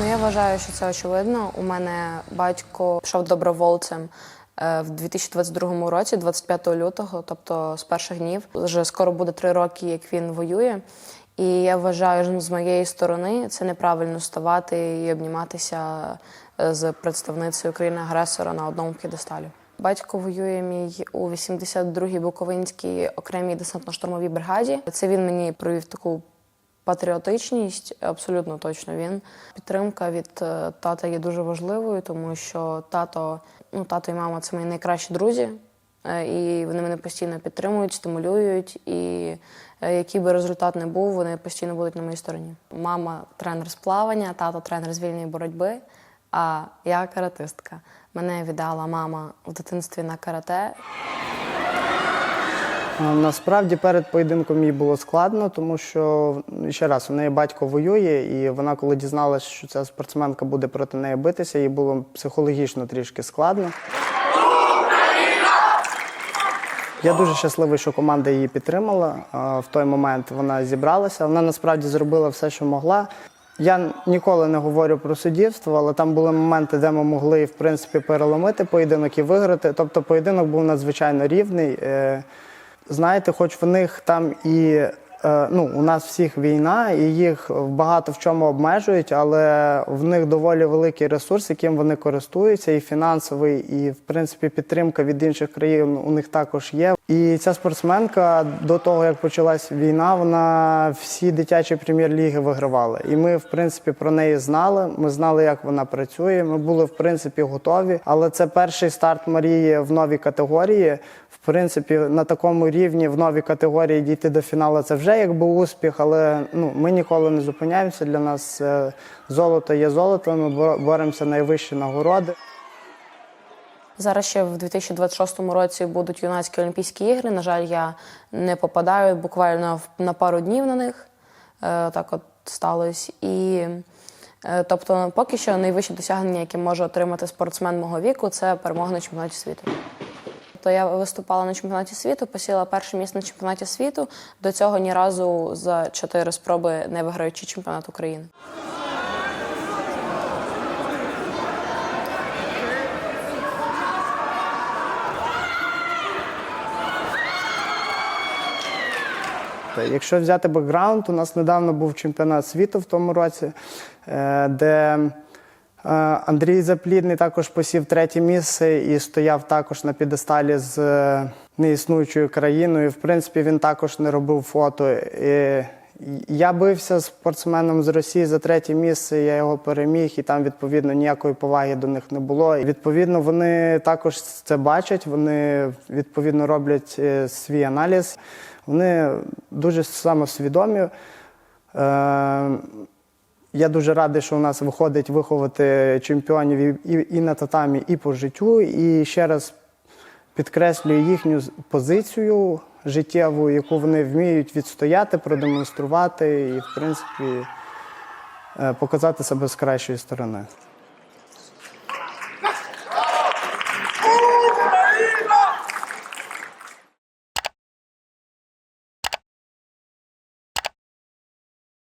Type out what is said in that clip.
Ну, я вважаю, що це очевидно. У мене батько пішов добровольцем е, в 2022 році, 25 лютого, тобто з перших днів. Вже скоро буде три роки, як він воює. І я вважаю, що з моєї сторони це неправильно ставати і обніматися е, з представницею країни-агресора на одному п'єдесталі. Батько воює мій у 82-й Буковинській окремій десантно-штурмовій бригаді. Це він мені провів таку Патріотичність абсолютно точно він. Підтримка від е, тата є дуже важливою, тому що тато, ну тато і мама це мої найкращі друзі, е, і вони мене постійно підтримують, стимулюють. І е, який би результат не був, вони постійно будуть на моїй стороні. Мама тренер з плавання, тато тренер з вільної боротьби. А я каратистка. Мене віддала мама в дитинстві на карате. А, Насправді перед поєдинком їй було складно, тому що ну, ще раз у неї батько воює, і вона, коли дізналася, що ця спортсменка буде проти неї битися, їй було психологічно трішки складно. Я дуже щасливий, що команда її підтримала. В той момент вона зібралася. Вона насправді зробила все, що могла. Я ніколи не говорю про суддівство, але там були моменти, де ми могли в принципі переломити поєдинок і виграти. Тобто поєдинок був надзвичайно рівний. Знаєте, хоч в них там і ну, у нас всіх війна, і їх багато в чому обмежують, але в них доволі великий ресурс, яким вони користуються, і фінансовий, і в принципі підтримка від інших країн у них також є. І ця спортсменка до того, як почалась війна, вона всі дитячі прем'єр-ліги вигравала. І ми, в принципі, про неї знали. Ми знали, як вона працює. Ми були в принципі готові. Але це перший старт Марії в новій категорії. В принципі, на такому рівні в новій категорії дійти до фіналу це вже якби успіх, але ну ми ніколи не зупиняємося. Для нас е, золото є золото. Ми боремося найвищі нагороди. Зараз ще в 2026 році будуть юнацькі Олімпійські ігри. На жаль, я не попадаю буквально на пару днів на них. Е, Так от сталося. І е, тобто, поки що найвище досягнення, яке може отримати спортсмен мого віку, це перемога на чемпіонаті світу. То я виступала на чемпіонаті світу, посіла перше місце на чемпіонаті світу. До цього ні разу за чотири спроби не виграючи чемпіонат України. Якщо взяти бекграунд, у нас недавно був чемпіонат світу в тому році, е, де Андрій Заплідний також посів третє місце і стояв також на підесталі з е, неіснуючою країною. В принципі, він також не робив фото. І Я бився спортсменом з Росії за третє місце, я його переміг, і там, відповідно, ніякої поваги до них не було. І, відповідно, вони також це бачать, вони відповідно роблять е, свій аналіз. Вони дуже самосвідомі. Я дуже радий, що у нас виходить виховати чемпіонів і, і, і на татамі, і по життю. І ще раз підкреслюю їхню позицію життєву, яку вони вміють відстояти, продемонструвати і, в принципі, е, показати себе з кращої сторони.